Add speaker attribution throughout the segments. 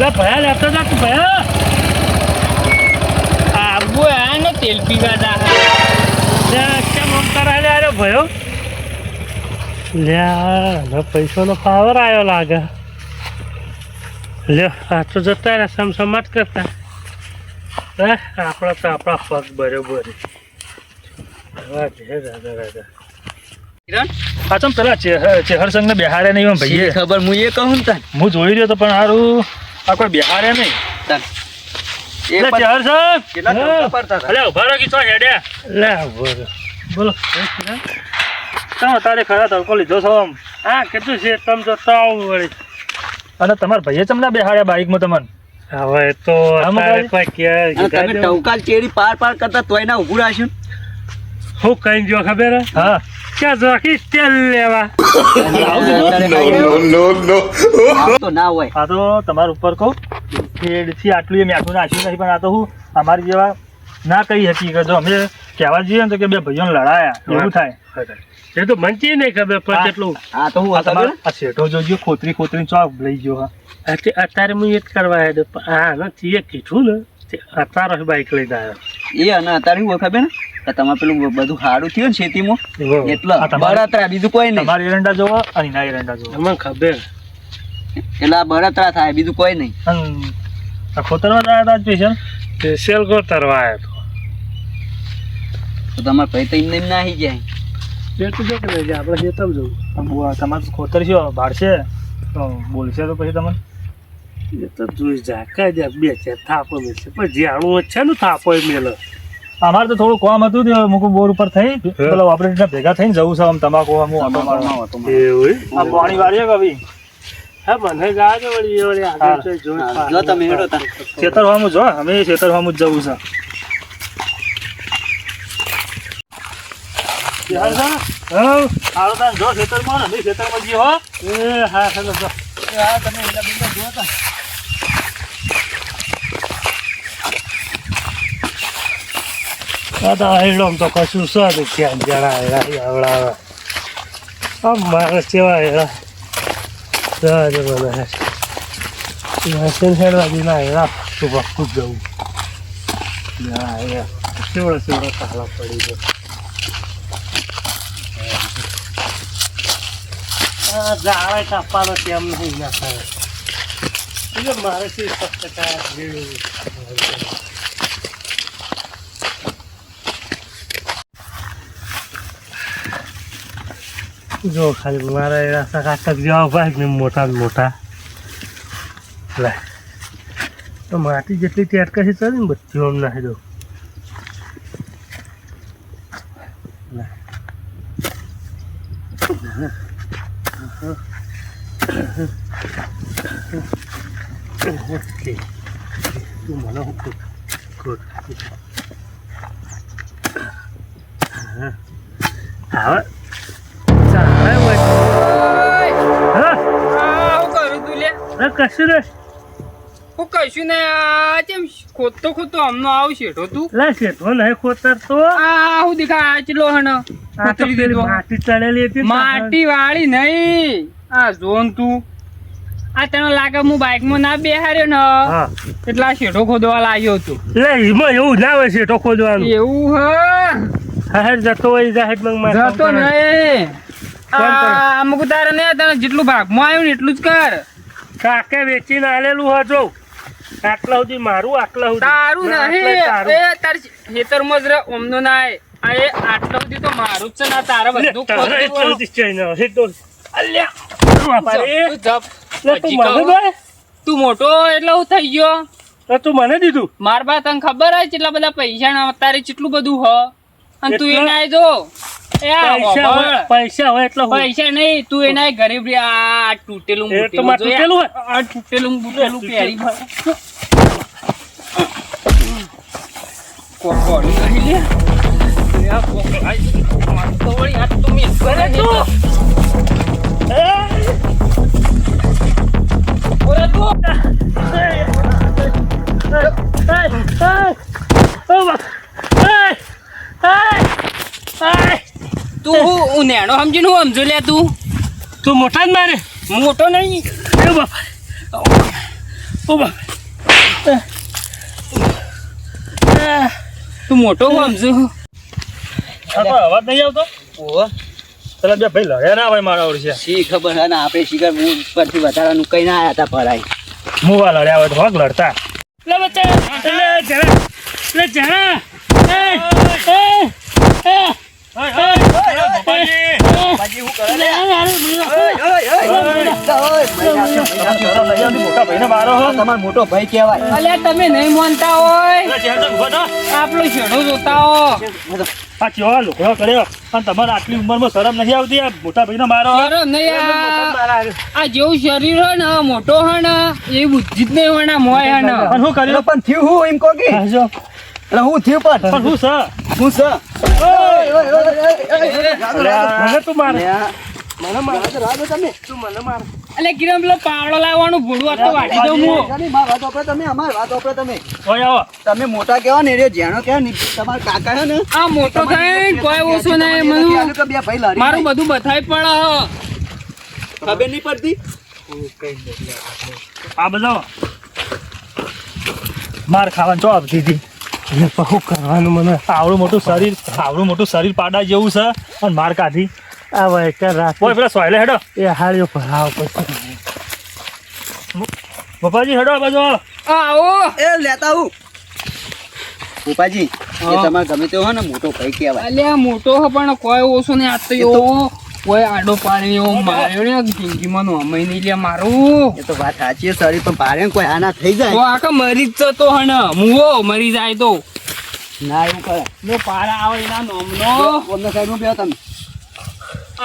Speaker 1: લે ભયા લેતો જા તું ભયા.
Speaker 2: આબુ આ ને તેલ પીવા દા.
Speaker 1: કેમ આમ કરાય લે ભયો? લે પૈસાનો પાવર આવ્યો લાગે. લ્યો આ તો જતા રહ્યા સમસમાટ કરતા. હે આપણા તો આપણા પગ બરોબર રાધા રાધા. આ ચમ પેલા ચેહર સંઘને બેહાડે નહીં ભાઈએ.
Speaker 2: ખબર? હું એ કહું ને
Speaker 1: હું જોઈ રહ્યો તો પણ સારું આ કોઈ બિહારે નહીં.
Speaker 2: તને એ
Speaker 1: લે
Speaker 2: પણ
Speaker 1: ચહર સાહેબ
Speaker 2: કેટલા ટકા પડતા હતા?
Speaker 1: અલે ઊભા રહો કે છો હેડ્યા લે ઊભો બોલો. તમે તારે ખરા તડકો લીધો છો આમ. હા કેટલું છે? તમે તો તાવ વળી. અને તમારા ભાઈએ ચમના બેહાડ્યા બાઇકમાં તમને? હવે તો
Speaker 2: અમારે
Speaker 1: કોઈ કે
Speaker 2: તમે ટવકાલ ચેરી પાર પાર કરતા તોય ના ઊભું રાખ્યું?
Speaker 1: હું કઈ જો ખબર હે? હા ક્યાં જોખી તેલ લેવા
Speaker 2: તો ના હોય.
Speaker 1: આ તો તમારા ઉપર કહું. ખેડથી આટલું એ મેઠું નાખ્યું નથી પણ આ તો હું અમારી જેવા ના કહી શકી કે જો અમે કહેવા જઈએ ને તો કે બે ભાઈઓને લડાયા એવું થાય. એ તો મનથી નહીં ખબર પણ કેટલું.
Speaker 2: આ તો હું
Speaker 1: તમારે? આ શેઠો જોજો ખોતરી ખોતરી ચોક લઈ ગયો હા. અત્યારે હું એ જ કરવા હા નથી એ કીધું ને. અત્યારે બાઈક લઈને આવ્યો.
Speaker 2: એ અને અત્યારે શું હોય ખબર ને? કે તમારે પેલું બધું હારું થયું ને ખેતીમાં એટલે બળતરા બીજું કોઈ નહીં.
Speaker 1: તમારી એરંડા જોવો અને ના એરંડા જોવો. તમને ખબર.
Speaker 2: એટલે આ બળતરા થાય બીજું કોઈ નહીં.
Speaker 1: આ ખોતરવા આવ્યા હતા સ્પેશિયલ સ્પેશિયલ ખોતરવા આવ્યો
Speaker 2: તો. તમારે પૈસા તો એમને એમ ના આવી જાય
Speaker 1: પેટું જો કે આપણે જે તમ જવું. તમારું ખોતર છે ભાડશે તો બોલશે તો પછી તમને? એ તો તું ઝાકા દે બે ચાર થાપો મેળશે. પણ જાણવું છે ને થાપો મેળ. અમારે તો થોડું કામ હતું તે મુકુ બોર ઉપર થઈ. પેલા ઓપરેટર ભેગા થઈને જવું છે આમ તમાકુ આમ આટો મારવા આ પાણી વાળીએ કભી હા મને ગાજો વળી વળી આગળ જોઈ
Speaker 2: જો તમે હેડો તા
Speaker 1: ખેતર હોમું જો અમે ખેતર હોમું જ જવું છે. હા હાલો. તાન જો ખેતરમાં ને અમે ખેતરમાં જી હો. એ હા હેલો જો. એ હા તમે એના બીજા જુઓ દાદા હેડોમ તો કશું તો ક્યાં જણા આવડાવે આમ મારે કેવા હેડા જવા દે મને મશીન હેડવા દી ના હેડા તું ભક્કું જ જવું. જણા હેડા સેવડો સેવડો તાળો પડી ગયો. જાવે કાપવાનો તેમ નહીં ના થાય મારે શું ફક્ત કાંઈ જો ખાલી મારા એના સકાટક જેવા ભાઈ, ને મોટા મોટા. લે. તો માટી જેટલી ટેટ કશી ચડી ને બધી આમ નાખી દઉં હું. કશું
Speaker 3: હું કશું ને આ કેમ ખોદતો ખોદતો હમણાં આવું શેઠો તું?
Speaker 1: લે શેઠો નહીં ખોતર
Speaker 3: આ હું દેખા આ હણ
Speaker 1: આ તો
Speaker 3: ખોતરી
Speaker 1: પેલી
Speaker 3: દીધો
Speaker 1: માટી ચડેલી હતી
Speaker 3: માટી વાળી નહીં. આ જોન તું. આ તને લાગે હું બાઇકમાં ના બેહાર્યો ને? એટલા શેઠો ખોદવા લાગ્યો હતો.
Speaker 1: લે એમાં એવું ના હોય શેઠો ખોદવાનું.
Speaker 3: એવું હ?
Speaker 1: હા જતો હોય જાહેર મંગમાં
Speaker 3: જતો નહીં. અમુક તારે ને તને જેટલું ભાગમાં આવ્યું ને એટલું જ કર.
Speaker 1: કાકે વેચીને આલેલું હજો આટલા સુધી મારું આટલા સુધી.
Speaker 3: તારું નહીં
Speaker 1: આટલે તારું.
Speaker 3: એ તાર ખેતરમાં જ ઓમનો ના આ એ આટલા સુધી તો મારું જ છે ના તારા બધું અલ્યા તું મોટો એટલે હું થઈ ગયો.
Speaker 1: તો તું મને દીધું.
Speaker 3: માર બા તને ખબર હોય કેટલા બધા પૈસા ના અત્યારે કેટલું બધું હ. અને તું
Speaker 1: એ
Speaker 3: એના જો
Speaker 1: પૈસા હોય પૈસા હોય એટલે
Speaker 3: પૈસા નહીં તું એના ગરીબ રે આ તૂટેલું
Speaker 1: તૂટેલું
Speaker 3: આ તૂટેલું બૂટેલું પહેરી કોણ કોણ લઈ લે. આ કોણ? આ તો વળી આ તો મેં કરે નેણો સમજી હું સમજો લે તું
Speaker 1: તું મોટા જ મારે
Speaker 3: મોટો નહીં
Speaker 1: ઓ બાપા.
Speaker 3: તું મોટો સમજુ
Speaker 1: અવાજ નહીં આવતો
Speaker 2: ઓહો
Speaker 1: પેલા બે ભાઈ લડ્યા ના હોય મારા ઓળશે
Speaker 2: શી ખબર હે ને આપણે શિકાર ઉપરથી વધારાનું કઈ ના આવ્યા હતા ભરાય
Speaker 1: મુવા લડ્યા હોય તો લડતા લે જરા લે જરા એ એ એ
Speaker 2: બાજી હું કરે
Speaker 1: મોટા ભાઈને મારો હો
Speaker 2: તમારો મોટો ભાઈ કહેવાય
Speaker 3: અલ્યા તમે નહીં માનતા હોય આપણું શેડો જોતા હો
Speaker 1: આ કેવા લુકડો કર્યો અને તમારે આટલી ઉંમરમાં શરમ નથી આવતી આ મોટા ભાઈને મારો
Speaker 3: શરમ નહીં આ આ જેવું શરીર હોય ને મોટો હોય ને એ બુદ્ધિ જ નહીં હોય ને મોય હોય ને
Speaker 1: પણ શું કર્યું
Speaker 2: પણ થયું હું એમ કહો કે. એટલે હું થયું પણ
Speaker 1: પણ શું છે
Speaker 2: હું સર
Speaker 1: મને તું મારે
Speaker 2: મને મારે તમે તું મને દો
Speaker 3: એટલે કિરણ પેલો પાવડો લાવવાનું ભૂડું આ તો વાટી દઉં હું.
Speaker 2: મારી વાત ઓપરે તમે અમારી વાત ઓપરે તમે.
Speaker 1: ઓય આવો.
Speaker 2: તમે મોટા કહેવા ને રે જેણો કહેવા ને તમારા કાકા હે ને?
Speaker 3: આ મોટો થાય કોઈ ઓછો નહીં મને.
Speaker 2: કે
Speaker 3: મારું બધું બથાઈ પડ હ.
Speaker 2: ખબર નહીં પડતી?
Speaker 1: આ બધા માર ખાવાનું ચો દીધી? હતી બહુ કરવાનું મને? આવડું મોટું શરીર આવડું મોટું શરીર પાડા જેવું છે અને માર કાઢી. આ વૈકર રાત. ઓય પેલા સોયલે હેડો. એ હાળ્યો ભરાવ પછી. બપાજી હેડો આ બાજુ
Speaker 3: આવો.
Speaker 2: એ લેતા હું ઉપાજી એ. તમારે ગમે તે હોય ને મોટો ભાઈ કહેવાય.
Speaker 3: અલ્યા મોટો હ પણ કોઈ ઓછો ને આ તો એવો કોઈ આડો પાણી એવો માર્યો ને જિંદગીમાં નો અમે નહીં લે મારું.
Speaker 2: એ તો વાત સાચી સારી સરી પણ પારે કોઈ આના થઈ
Speaker 3: તો
Speaker 2: જાય
Speaker 3: આખા મરી જ જતો હણ ને. મુવો મરી જાય તો.
Speaker 2: ના એવું કરે
Speaker 3: જો પારા આવે એના નોમનો.
Speaker 2: ઓમના સાઈડમાં બેહો તમે.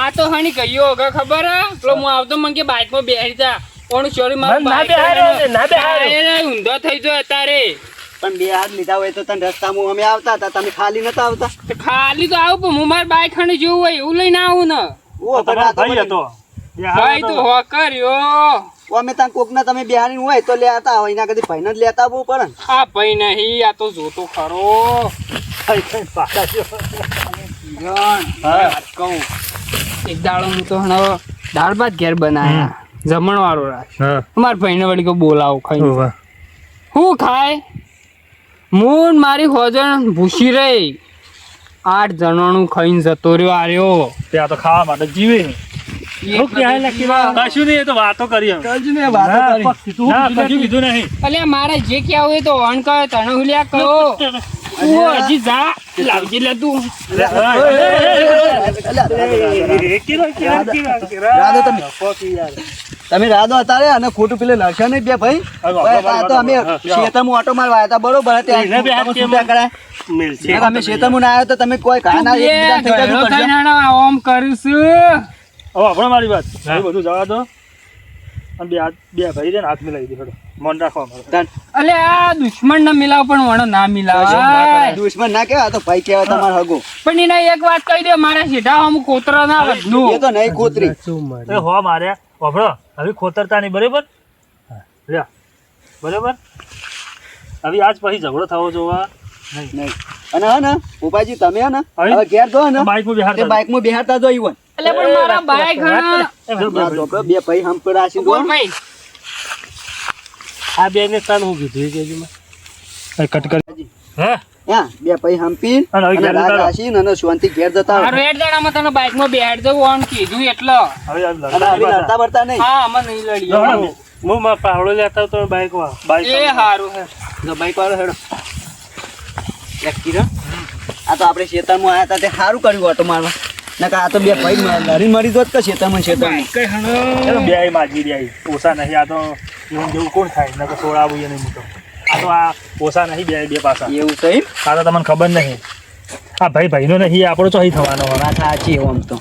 Speaker 3: આ તો હણી કહ્યો હગા ખબર? હે પેલો હું આવતો મને કે બાઇકમાં બેસી જા. કોણ ચોરી મારું
Speaker 1: ના ના.
Speaker 3: ઊંધો થઈ ગયો અત્યારે.
Speaker 2: પણ બે હાથ લીધા હોય તો તને રસ્તામાં અમે આવતા હતા તમે ખાલી નતા આવતા.
Speaker 3: ખાલી તો આવું પણ હું મારી બાઇક ખાને જેવું હોય એવું લઈને આવું ને.
Speaker 2: ઓ પણ
Speaker 1: ભાઈ હતો.
Speaker 3: ભાઈ તો હો કર્યો
Speaker 2: અમે ત્યાં કોકના તમે બિહારી હોય તો લેતા હોય એના કદી ભાઈને જ લેતા પડે
Speaker 3: આ ભાઈ નહીં આ તો જોતો ખરો. કહું. એક દાડો હું તો હણો દાળ ભાત ઘેર બનાયા. જમણ વાળો રાખ
Speaker 1: હા.
Speaker 3: મારા ભાઈને વળી કો બોલાવો ખાઈ હું ખાય? મૂન મારી હોજણ ભૂસી રહી. આઠ જણાનું ખાઈને જતો રહ્યો આર્યો
Speaker 1: રહ્યો. ત્યાં તો ખાવા માટે જીવે. કરી
Speaker 2: કરી.
Speaker 3: મારે જે ક્યાં હોય તો ઓન કરો તણ હુલ્યા તું હજી જા લાવજે લે તું
Speaker 2: તમે. તમે રાધો અત્યારે અને ખોટું પેલે લડશો નહીં બે ભાઈ તો અમે
Speaker 1: હા.
Speaker 2: ઓટો મારવા હતા બરોબર ત્યાં અમે શેતરમાં ના આવ્યા તો તમે કોઈ ના કરશો.
Speaker 3: આનો ઓમ કરું છું
Speaker 1: હવે આપણો મારી વાત બધું જવા દો. અને બે બે ભાઈ છે ને હાથ મિલાવી દે હેડો મન
Speaker 2: રાખવા
Speaker 3: અલે આ દુશ્મન ના મિલાવ પણ વણો ના મિલાવ
Speaker 2: દુશ્મન ના કેવા તો ભાઈ કેવા તમારો હગો.
Speaker 3: પણ એને એક વાત કહી દે મારા સીધા હમ કોતરા ના
Speaker 2: એ તો નહીં કોતરી.
Speaker 1: એ હો મારે. ઓભળો હવે ખોતરતા નહીં બરાબર? લ્યા બરાબર? હવે આજ પછી ઝઘડો થવો જોવા. નહીં.
Speaker 2: નહીં. અને હા ને ઉપાજી તમે હે ને
Speaker 1: હવે?
Speaker 2: ઘેર જો ને
Speaker 1: બાઈકમાં બિહાર
Speaker 2: તે બાઇકમાં બેહાડતા જો ઈવન.
Speaker 3: એટલે પણ મારા બાઈક હા
Speaker 2: બે ભાઈ હમ પડાશી
Speaker 3: બોલ ભાઈ.
Speaker 1: આ બે ને તન હું કીધું કે કટ કરી. હા?
Speaker 2: હા? બે પૈ હંપી
Speaker 1: અને હવે
Speaker 2: અને. શાંતિ ઘેર જતા.
Speaker 3: મારું હેડ દાડામાં તને બાઇકમાં બેહાડ દઉં ઓન કીધું એટલે.
Speaker 1: હવે આ લડતા
Speaker 2: બળતા નહીં.
Speaker 3: હા અમે નહીં લડીએ.
Speaker 1: હું માં પાવડો લેતા તો બાઈકમાં. બાઇક
Speaker 3: એ હારું હે
Speaker 2: જો બાઈક વાળો હેડો. એક કિરણ આ તો આપણે શેતાનમાં આયા હતા તે સારું કર્યું ઓટો મારવા. નકા આ તો બે ભાઈ મ- લડી મરી જોત કે શેતામાં શેતામાં
Speaker 3: કઈ હણો
Speaker 1: બે આઈ માજી બે ઓછા નહીં આ તો જીવન જેવું કોણ થાય નકર સોળ આવું નહીં મૂકો આ તો આ ઓછા નહીં બે બે પાસા
Speaker 2: એવું થઈ
Speaker 1: આ તો તમને ખબર નહીં આ ભાઈ ભાઈનો નહીં આપણો અહીં થવાનો હવે
Speaker 2: આ સાચી હોમ તો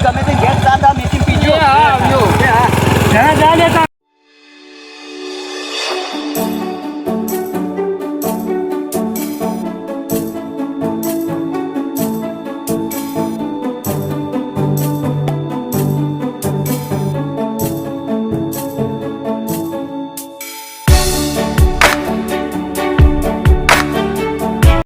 Speaker 3: ગમે તે ઘેર દાદા મીટિંગ
Speaker 1: પીજો